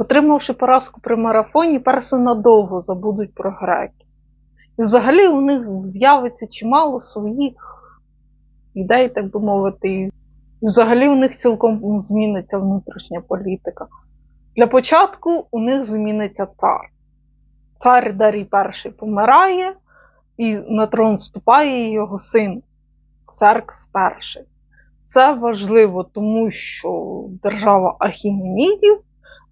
Отримавши поразку при марафоні, перси надовго забудуть про греків. І взагалі у них з'явиться чимало своїх ідей, так би мовити. І взагалі у них цілком зміниться внутрішня політика. Для початку у них зміниться цар. Цар Дарій І помирає, і на трон вступає його син Церкс І. Це важливо, тому що держава Ахіменідів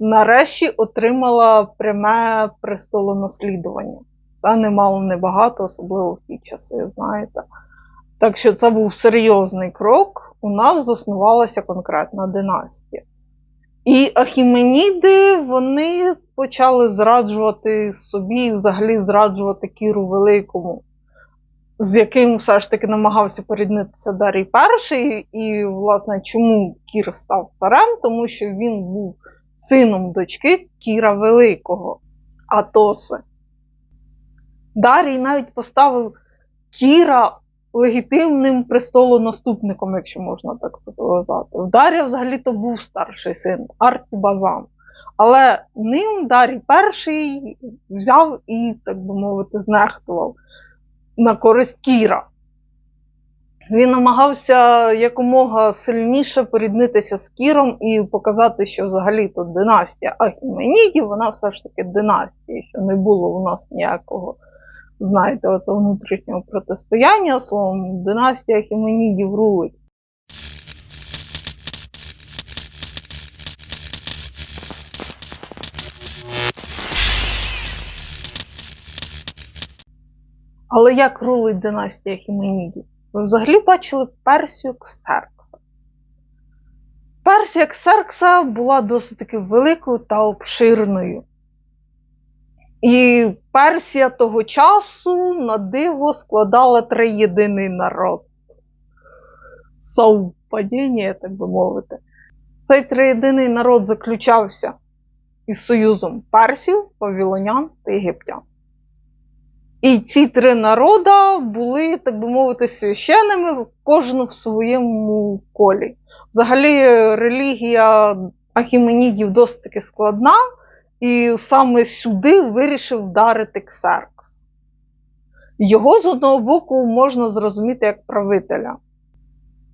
нарешті отримала пряме престолонаслідування. Це немало небагато, особливо в ті часи, знаєте. Так що це був серйозний крок. У нас заснувалася конкретна династія. І Ахіменіди вони почали зраджувати собі і взагалі зраджувати Кіру Великому, з яким все ж таки намагався поріднитися Дарій І. І, власне, чому Кір став царем? Тому що він був сином дочки Кіра Великого, Атоси. Дарій навіть поставив Кіра легітимним престолонаступником, якщо можна так сказати. В Дар'я взагалі-то був старший син Артібазан. Але ним Дарій перший взяв і, так би мовити, знехтував на користь Кіра. Він намагався якомога сильніше поріднитися з Кіром і показати, що взагалі-то династія Ахіменідів, вона все ж таки династія, що не було у нас ніякого знаєте, оце внутрішнього протистояння, словом, династія Хіменідів рулить. Але як рулить династія Хіменідів? Ви взагалі бачили Персію Ксеркса? Персія Ксеркса була досить таки великою та обширною. І Персія того часу на диво складала триєдиний народ. Совпадіння, так би мовити. Цей триєдиний народ заключався із союзом персів, вавілонян та єгиптян. І ці три народи були, так би мовити, священними, кожен в своєму колі. Взагалі, релігія Ахіменідів досить таки складна. І саме сюди вирішив вдарити Ксеркс. Його з одного боку можна зрозуміти як правителя.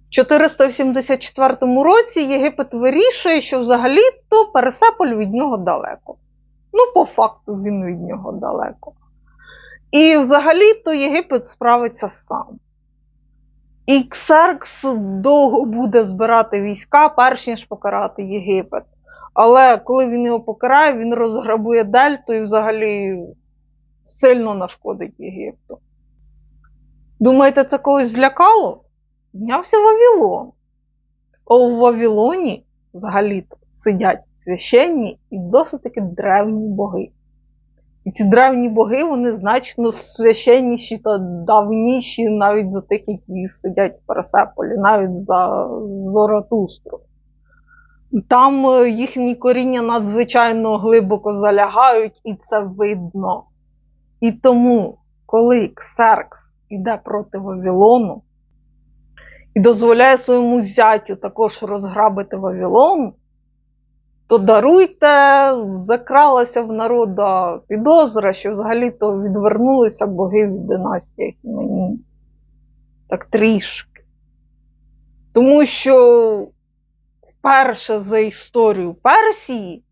В 474 році Єгипет вирішує, що взагалі-то Пересеполь від нього далеко. Ну, по факту, він від нього далеко. І взагалі-то Єгипет справиться сам. І Ксеркс довго буде збирати війська, перш ніж покарати Єгипет. Але коли він його покарає, він розграбує Дельту і взагалі сильно нашкодить Єгипту. Думаєте, це когось злякало? Піднявся Вавилон. А у Вавилоні взагалі сидять священні і досить таки древні боги. І ці древні боги вони значно священніші та давніші навіть за тих, які сидять в Пересеполі, навіть за Зоратустру. Там е, їхні коріння надзвичайно глибоко залягають, і це видно. І тому, коли Ксеркс йде проти Вавилону і дозволяє своєму зятю також розграбити Вавилон, то даруйте, закралася в народа підозра, що взагалі-то відвернулися боги від династії Хіменів. Так трішки. Тому що вперше за історію Персії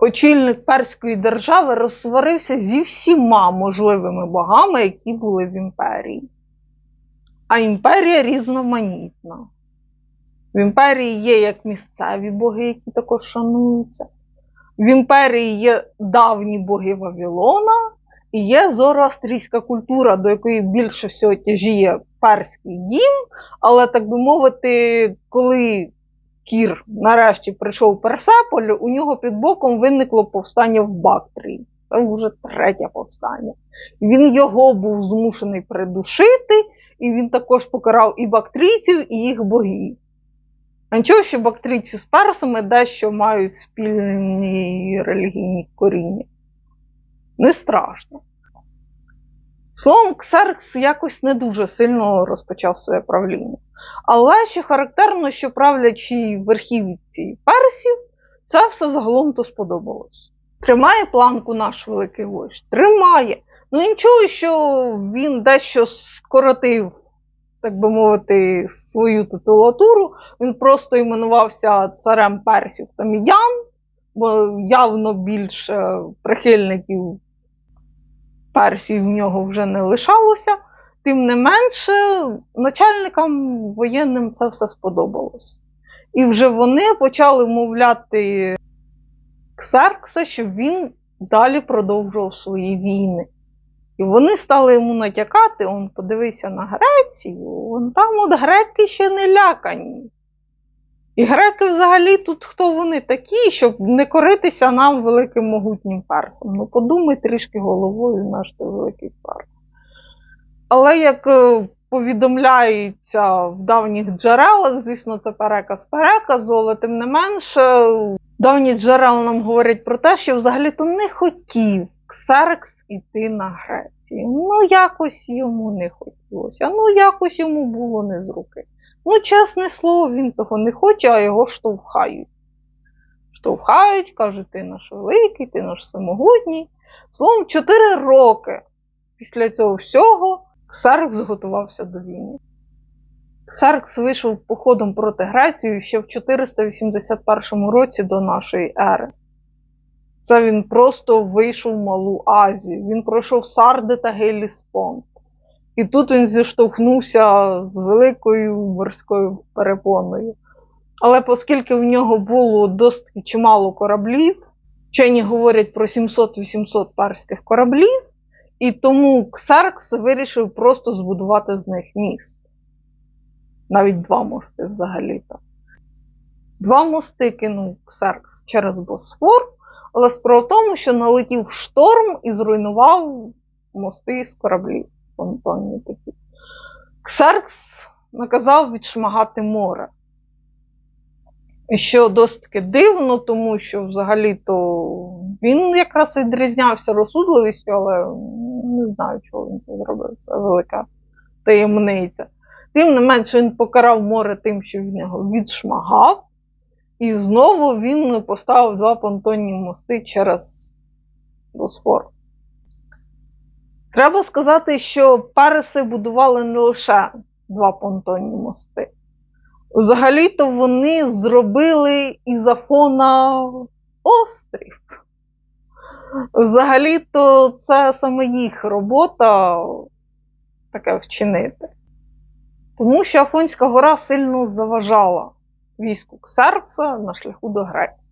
очільник перської держави розсварився зі всіма можливими богами, які були в імперії. А імперія різноманітна. В імперії є як місцеві боги, які також шануються. В імперії є давні боги Вавилона, і є зороастрійська культура, до якої більше всього тяжіє перський дім. Але, так би мовити, коли Кір нарешті прийшов в Персеполь, у нього під боком виникло повстання в Бактрії. Це вже третє повстання. Він його був змушений придушити, і він також покарав і бактрійців, і їх богів. А нічого, що бактрійці з персами дещо мають спільні релігійні коріння. Не страшно. Словом, Ксеркс якось не дуже сильно розпочав своє правління. Але ще характерно, що правлячі верхівці персів Це все загалом то сподобалось. Тримає планку наш великий вождь? Тримає. Ну нічого, що він дещо скоротив, так би мовити, свою титулатуру. Він просто іменувався царем персів та мідян, бо явно більше прихильників персів в нього вже не лишалося. Тим не менше, начальникам воєнним це все сподобалось. І вже вони почали вмовляти Ксеркса, щоб він далі продовжував свої війни. І вони стали йому натякати, он подивися на Грецію, он там от греки ще не лякані. І греки взагалі тут хто вони такі, щоб не коритися нам великим могутнім персом. Ну подумай трішки головою, наш ти великий цар. Але як е, повідомляється в давніх джерелах, звісно, це переказ переказу, але тим не менше, давні джерела нам говорять про те, що взагалі-то не хотів Ксеркс іти на Грецію. Ну, якось йому не хотілося, ну якось йому було не з руки. Ну, чесне слово, він того не хоче, а його штовхають. Штовхають, кажуть, ти наш великий, ти наш всемогутній. Словом, чотири роки після цього всього Ксеркс зготувався до війни. Ксеркс вийшов походом проти Греції ще в 481 році до нашої ери. Це він просто вийшов в Малу Азію. Він пройшов Сарди та Геліспонт. І тут він зіштовхнувся з великою морською перепоною. Але оскільки в нього було досить чимало кораблів, вчені говорять про 700-800 перських кораблів, і тому Ксеркс вирішив просто збудувати з них міст. Навіть два мости взагалі-то. Два мости кинув Ксеркс через Босфор, але справа в тому, що налетів шторм і зруйнував мости з кораблів. Понтонні такі. Ксеркс наказав відшмагати море. Що досить таки дивно, тому що взагалі-то він якраз відрізнявся розсудливістю, але не знаю, чого він це зробив. Це велика таємниця. Тим не менше, він покарав море тим, що він його відшмагав, і знову він поставив два понтонні мости через Босфор. Треба сказати, що перси будували не лише два понтонні мости. Взагалі-то вони зробили із Афона острів. Взагалі-то це саме їх робота таке вчинити. Тому що Афонська гора сильно заважала війську Ксеркса на шляху до Греції.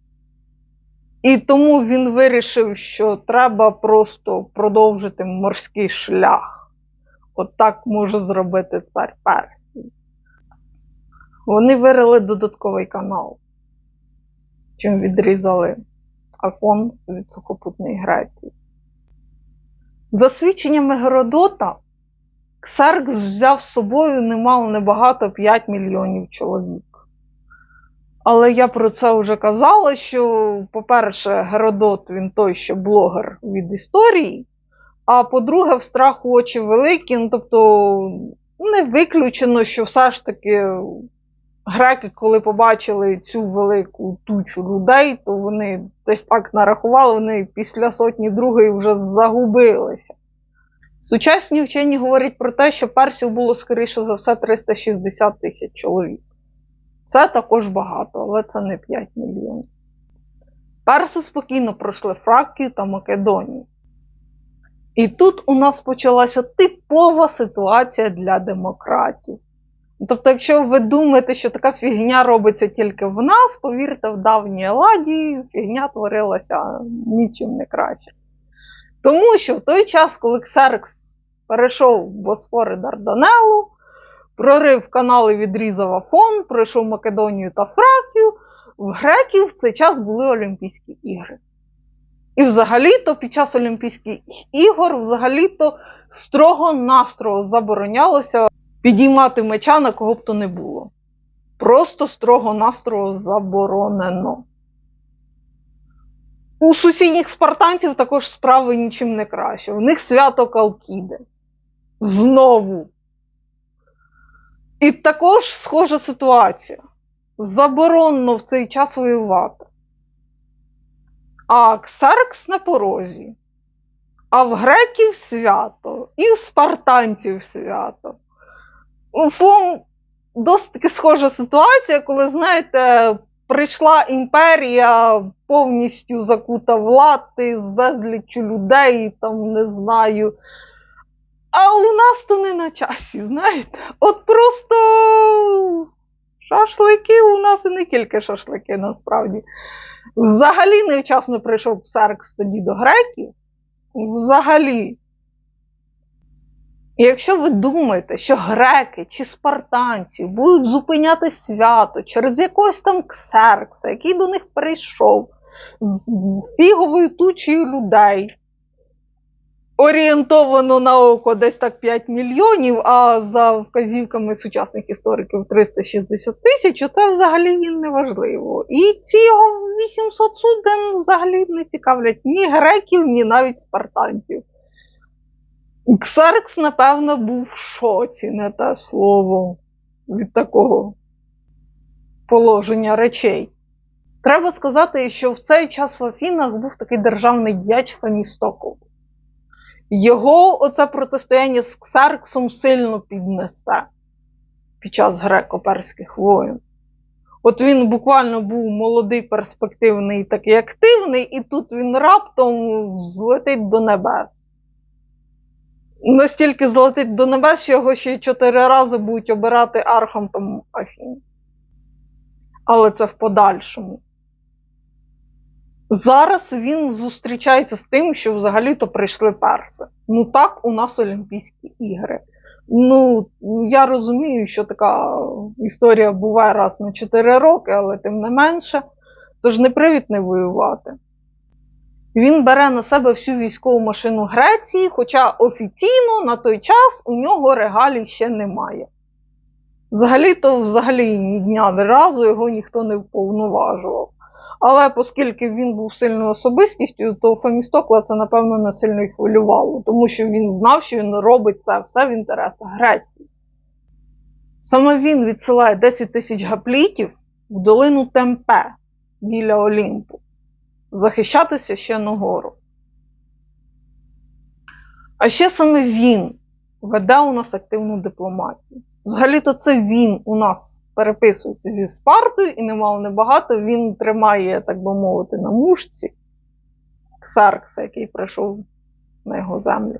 І тому він вирішив, що треба просто продовжити морський шлях. От так може зробити цар Персії. Вони вирили додатковий канал, чим відрізали Афон від сухопутної Греції. За свідченнями Геродота, Ксеркс взяв з собою немало небагато 5 мільйонів чоловік. Але я про це вже казала, що, по-перше, Геродот він той, що блогер від історії, а по-друге, в страху очі великі, ну тобто не виключено, що все ж таки греки, коли побачили цю велику тучу людей, то вони десь так нарахували, вони після сотні другої вже загубилися. Сучасні вчені говорять про те, що персів було, скоріше за все, 360 тисяч чоловік. Це також багато, але це не 5 мільйонів. Перси спокійно пройшли Фракію та Македонію. І тут у нас почалася типова ситуація для демократів. Тобто, якщо ви думаєте, що така фігня робиться тільки в нас, повірте, в давній Еладі фігня творилася нічим не краще. Тому що в той час, коли Ксеркс перейшов Босфор і Дарданеллу, прорив канали відрізав Афон, пройшов Македонію та Фракію, в греків в цей час були Олімпійські ігри. І взагалі-то під час Олімпійських ігор взагалі-то строго-настрого заборонялося підіймати меча на кого б то не було. Просто строго-настрого заборонено. У сусідніх спартанців також справи нічим не краще. У них свято Калкіди. Знову. І також схожа ситуація. Заборонено в цей час воювати. а Ксаркс на порозі. А в греків свято, і в спартанців свято. Словом, досить таки схожа ситуація, коли, знаєте, прийшла імперія повністю закута в лати з безліччю людей, там не знаю. А у нас то не на часі, знаєте. От просто шашлики у нас і не тільки шашлики, насправді. Взагалі невчасно прийшов Ксеркс тоді до греків. Взагалі. Якщо ви думаєте, що греки чи спартанці будуть зупиняти свято через якогось там ксеркса, який до них прийшов з фіговою тучею людей, орієнтовано на око десь так 5 мільйонів, а за вказівками сучасних істориків 360 тисяч, це взагалі не важливо. І ці його 800 суден взагалі не цікавлять ні греків, ні навіть спартанців. Ксеркс, напевно, був в шоці, не те слово, від такого положення речей. Треба сказати, що в цей час в Афінах був такий державний діяч Фемістокл. Його оце протистояння з Ксерксом сильно піднесе під час греко-перських воєн. От він буквально був молодий, перспективний, такий активний, і тут він раптом злетить до небес. Настільки злетить до небес, що його ще й чотири рази будуть обирати архантом Афін. Але це в подальшому. Зараз він зустрічається з тим, що взагалі-то прийшли перси. Ну так, у нас Олімпійські ігри. Ну, я розумію, що така історія буває раз на 4 роки, але тим не менше, це ж не привід не воювати. Він бере на себе всю військову машину Греції, хоча офіційно на той час у нього регалій ще немає. Взагалі-то взагалі ні дня ні разу його ніхто не вповноважував. Але оскільки він був сильною особистістю, то Фемістокла це, напевно, не сильно й хвилювало, тому що він знав, що він робить це все в інтересах Греції. Саме він відсилає 10 тисяч гаплітів в долину Темпе біля Олімпу захищати священну гору. А ще саме він веде у нас активну дипломатію. Взагалі-то це він у нас переписується зі Спартою, і немало небагато він тримає, так би мовити, на мушці Ксаркса, який прийшов на його землю.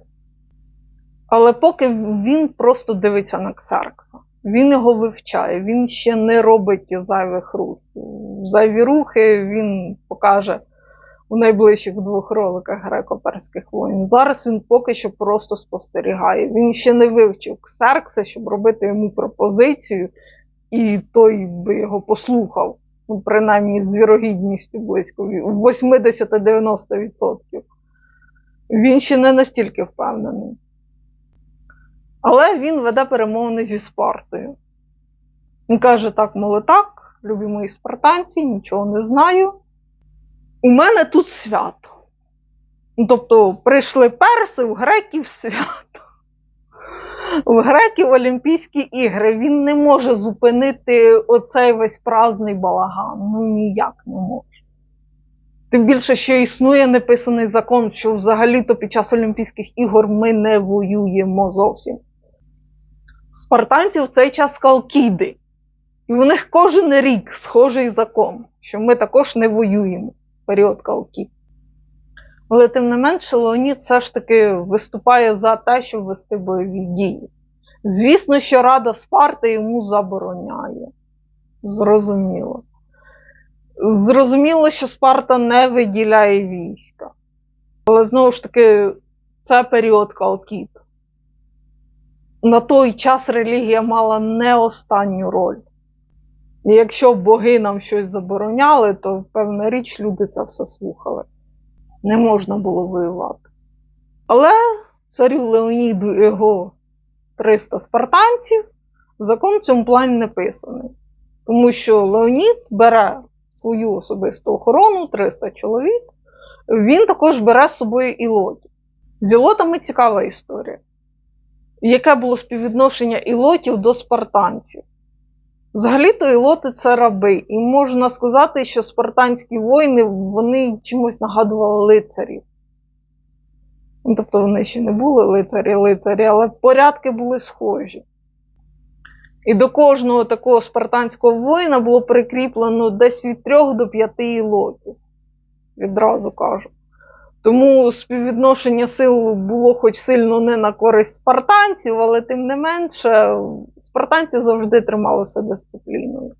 Але поки він просто дивиться на Ксаркса, він його вивчає, він ще не робить зайвих рухів. Зайві рухи він покаже у найближчих двох роликах греко-перських воїн. Зараз він поки що просто спостерігає. Він ще не вивчив Ксеркса, щоб робити йому пропозицію, і той би його послухав, ну, принаймні з вірогідністю близько 80-90%. Він ще не настільки впевнений. Але він веде перемовини зі Спартою. Він каже: так, мове так, любі мої спартанці, нічого не знаю. У мене тут свято. Ну, Тобто прийшли перси, у греків свято. В греків Олімпійські ігри. Він не може зупинити оцей весь праздний балаган. Ну ніяк не може. Тим більше, що існує неписаний закон, що взагалі-то під час Олімпійських ігор ми не воюємо зовсім. Спартанці в цей час скалкіди. І у них кожен рік схожий закон, що ми також не воюємо в період калки. Але тим не менше, Леонід все ж таки виступає за те, щоб вести бойові дії. Звісно, що Рада Спарти йому забороняє. Зрозуміло. Зрозуміло, що Спарта не виділяє війська. Але знову ж таки, це період Калкіт. На той час релігія мала не останню роль. І якщо боги нам щось забороняли, то певна річ люди це все слухали. Не можна було воювати. Але царю Леоніду і його 300 спартанців закон в цьому плані не писаний. Тому що Леонід бере свою особисту охорону, 300 чоловік, він також бере з собою ілотів. З ілотами цікава історія. Яке було співвідношення ілотів до спартанців? Взагалі-то ілоти це раби, і можна сказати, що спартанські воїни вони чимось нагадували лицарів. Ну, тобто вони ще не були лицарі-лицарі, але порядки були схожі. І до кожного такого спартанського воїна було прикріплено десь від 3 до 5 ілотів. Відразу кажу. Тому співвідношення сил було хоч сильно не на користь спартанців, але тим не менше, спартанці завжди трималися дисципліною.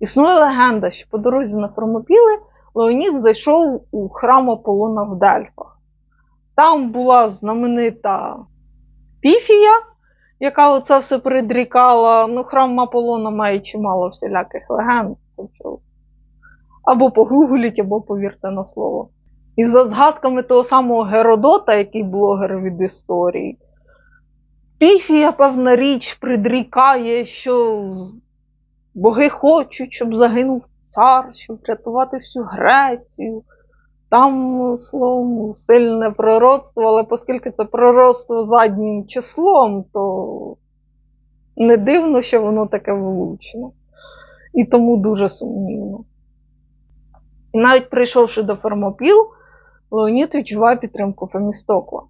Існує легенда, що по дорозі на Фермопіли Леонід зайшов у храм Аполлона в Дельфах. Там була знаменита Піфія, яка оце все придрікала. Ну, храм Аполлона має чимало всіляких легенд. Або погугліть, або повірте на слово. І за згадками того самого Геродота, який блогер від історії, Піфія, певна річ, придрікає, що боги хочуть, щоб загинув цар, щоб врятувати всю Грецію. Там, словом, сильне пророцтво, але оскільки це пророцтво заднім числом, то не дивно, що воно таке влучне. І тому дуже сумнівно. І навіть прийшовши до Фермопіл, Леонід відчуває підтримку Фемістокла.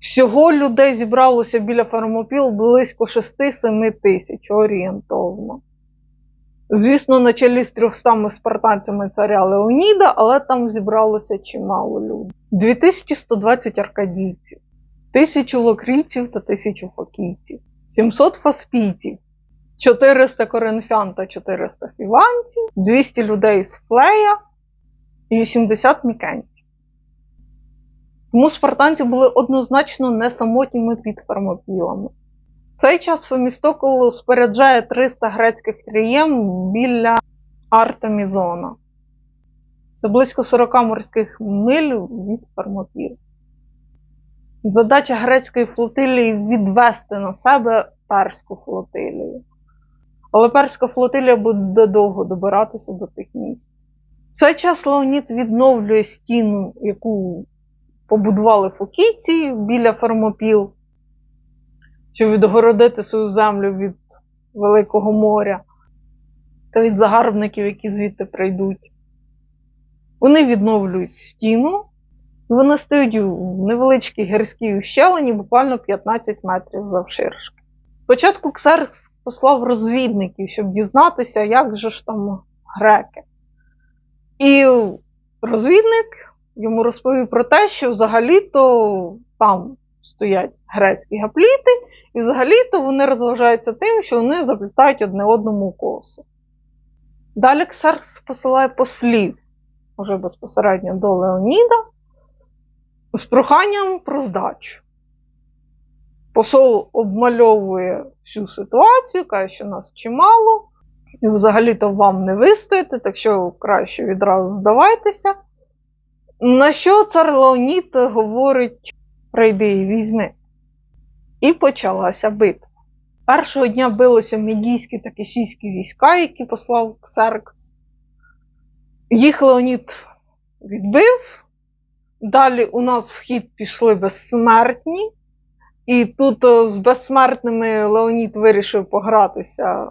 Всього людей зібралося біля Фермопіл близько 6-7 тисяч орієнтовно. Звісно, на чолі з 300 спартанцями царя Леоніда, але там зібралося чимало людей. 2120 аркадійців, 1000 локрійців та 1000 фокійців, 700 фаспійців, 400 коринфян та 400 фіванців, 200 людей з Флея і 80 мікенців. Тому спартанці були однозначно не самотніми під фермопілами. В цей час Фемістокл споряджає 300 грецьких трієм біля Артемізона. Це близько 40 морських миль від Фермопіл. Задача грецької флотилії відвести на себе перську флотилію. Але перська флотилія буде довго добиратися до тих місць. В цей час Леонід відновлює стіну, яку побудували фокійці біля Фермопіл, щоб відгородити свою землю від Великого моря та від загарбників, які звідти прийдуть. Вони відновлюють стіну, вони стоять у невеличкій гірській ущелині, буквально 15 метрів завширшки. Спочатку Ксеркс послав розвідників, щоб дізнатися, як же ж там греки. І розвідник йому розповів про те, що взагалі-то там стоять грецькі гапліти, і взагалі-то вони розважаються тим, що вони заплітають одне одному коси. Далі Ксеркс посилає послів уже безпосередньо до Леоніда з проханням про здачу. Посол обмальовує всю ситуацію, каже, що нас чимало, і взагалі-то вам не вистоїте, так що краще відразу здавайтеся. На що цар Леонід говорить: прийди і візьми. І почалася битва. Першого дня билися мідійські та кисійські війська, які послав Ксеркс. Їх Леонід відбив. Далі у нас в хід пішли безсмертні. І тут е, з безсмертними Леонід вирішив погратися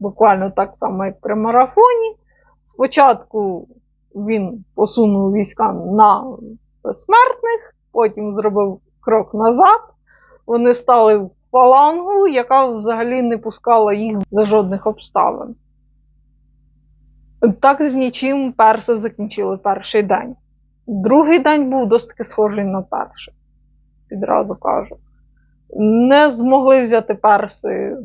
буквально так само, як при марафоні. Спочатку він посунув війська на безсмертних, потім зробив крок назад. Вони стали в фалангу, яка взагалі не пускала їх за жодних обставин. Так з нічим перси закінчили перший день. Другий день був досить схожий на перший, відразу кажу. Не змогли взяти перси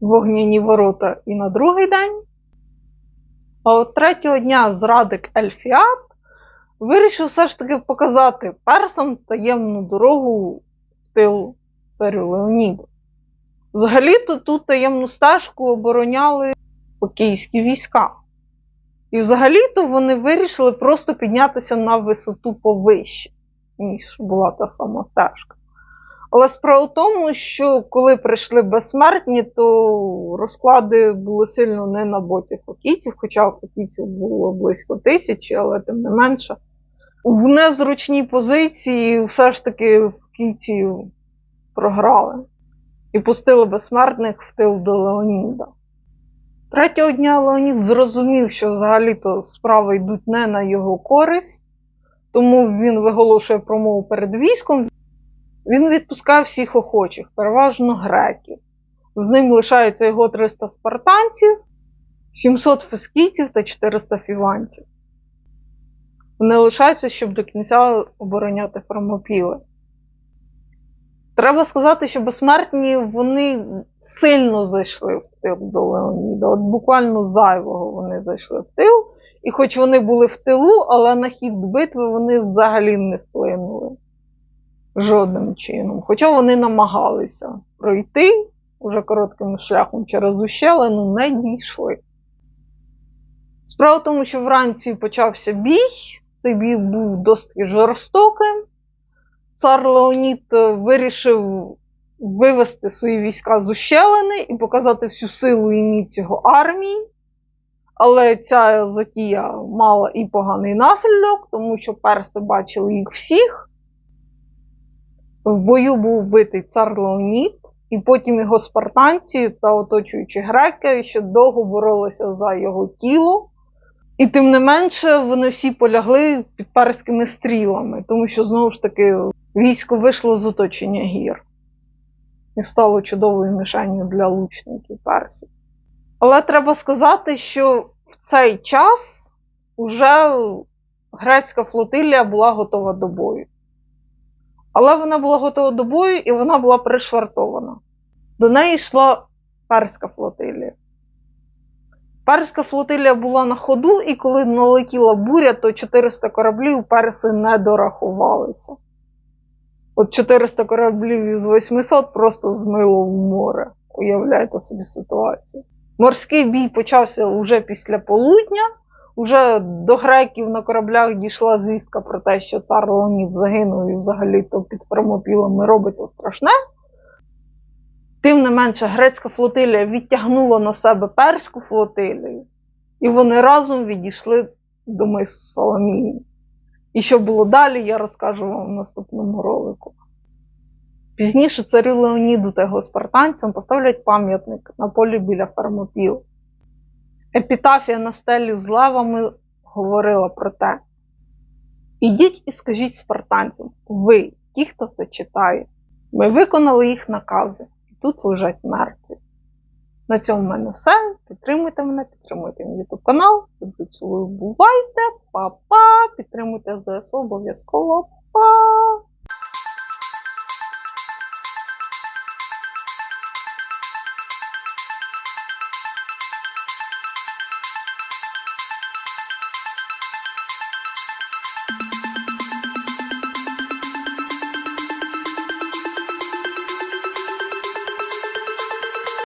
вогняні ворота і на другий день. А от третього дня зрадик Ельфіат вирішив все ж таки показати персам таємну дорогу в тил царю Леоніду. Взагалі-то тут таємну стежку обороняли покійські війська. І взагалі-то вони вирішили просто піднятися на висоту повище, ніж була та сама стежка. Але справа в тому, що коли прийшли безсмертні, то розклади були сильно не на боці фокійців, хоча фокійців було близько тисячі, але тим не менше. В незручній позиції все ж таки фокійці програли. і пустили безсмертних в тил до Леоніда. Третього дня Леонід зрозумів, що взагалі-то справи йдуть не на його користь, тому він виголошує промову перед військом. Він відпускає всіх охочих, переважно греків. З ним лишається його 300 спартанців, 700 фескійців та 400 фіванців. Вони лишаються, щоб до кінця обороняти Фермопіли. Треба сказати, що безсмертні вони сильно зайшли в тил до Леоніда. От буквально зайвого вони зайшли в тил. І хоч вони були в тилу, але на хід битви вони взагалі не вплинули жодним чином. Хоча вони намагалися пройти уже коротким шляхом через ущелину, не дійшли. Справа в тому, що вранці почався бій. Цей бій був досить жорстоким. Цар Леонід вирішив вивести свої війська з ущелини і показати всю силу і міць його армії. Але ця затія мала і поганий наслідок, тому що перси бачили їх всіх. В бою був вбитий цар Леонід, і потім його спартанці та оточуючі греки ще довго боролися за його тіло. І тим не менше вони всі полягли під перськими стрілами, тому що знову ж таки військо вийшло з оточення гір і стало чудовою мішенью для лучників персів. Але треба сказати, що в цей час уже грецька флотилія була готова до бою. Але вона була готова до бою і вона була пришвартована. До неї йшла перська флотилія. Перська флотилія була на ходу, і коли налетіла буря, то 400 кораблів перси не дорахувалися. От 400 кораблів із 800 просто змило в море. Уявляєте собі ситуацію. Морський бій почався вже після полудня. Уже до греків на кораблях дійшла звістка про те, що цар Леонід загинув і взагалі-то під Фермопілами робиться страшне. Тим не менше, грецька флотилія відтягнула на себе перську флотилію, і вони разом відійшли до мису Соломії. І що було далі, я розкажу вам в наступному ролику. Пізніше царю Леоніду та його спартанцям поставлять пам'ятник на полі біля Фермопіл. Епітафія на стелі з лавами говорила про те: Ідіть і скажіть спартанцям, ви, ті, хто це читає, ми виконали їх накази, і тут лежать мертві. На цьому в мене все. Підтримуйте мене, підтримуйте мій YouTube канал. Бувайте, па-па, підтримуйте ЗСУ обов'язково. Па!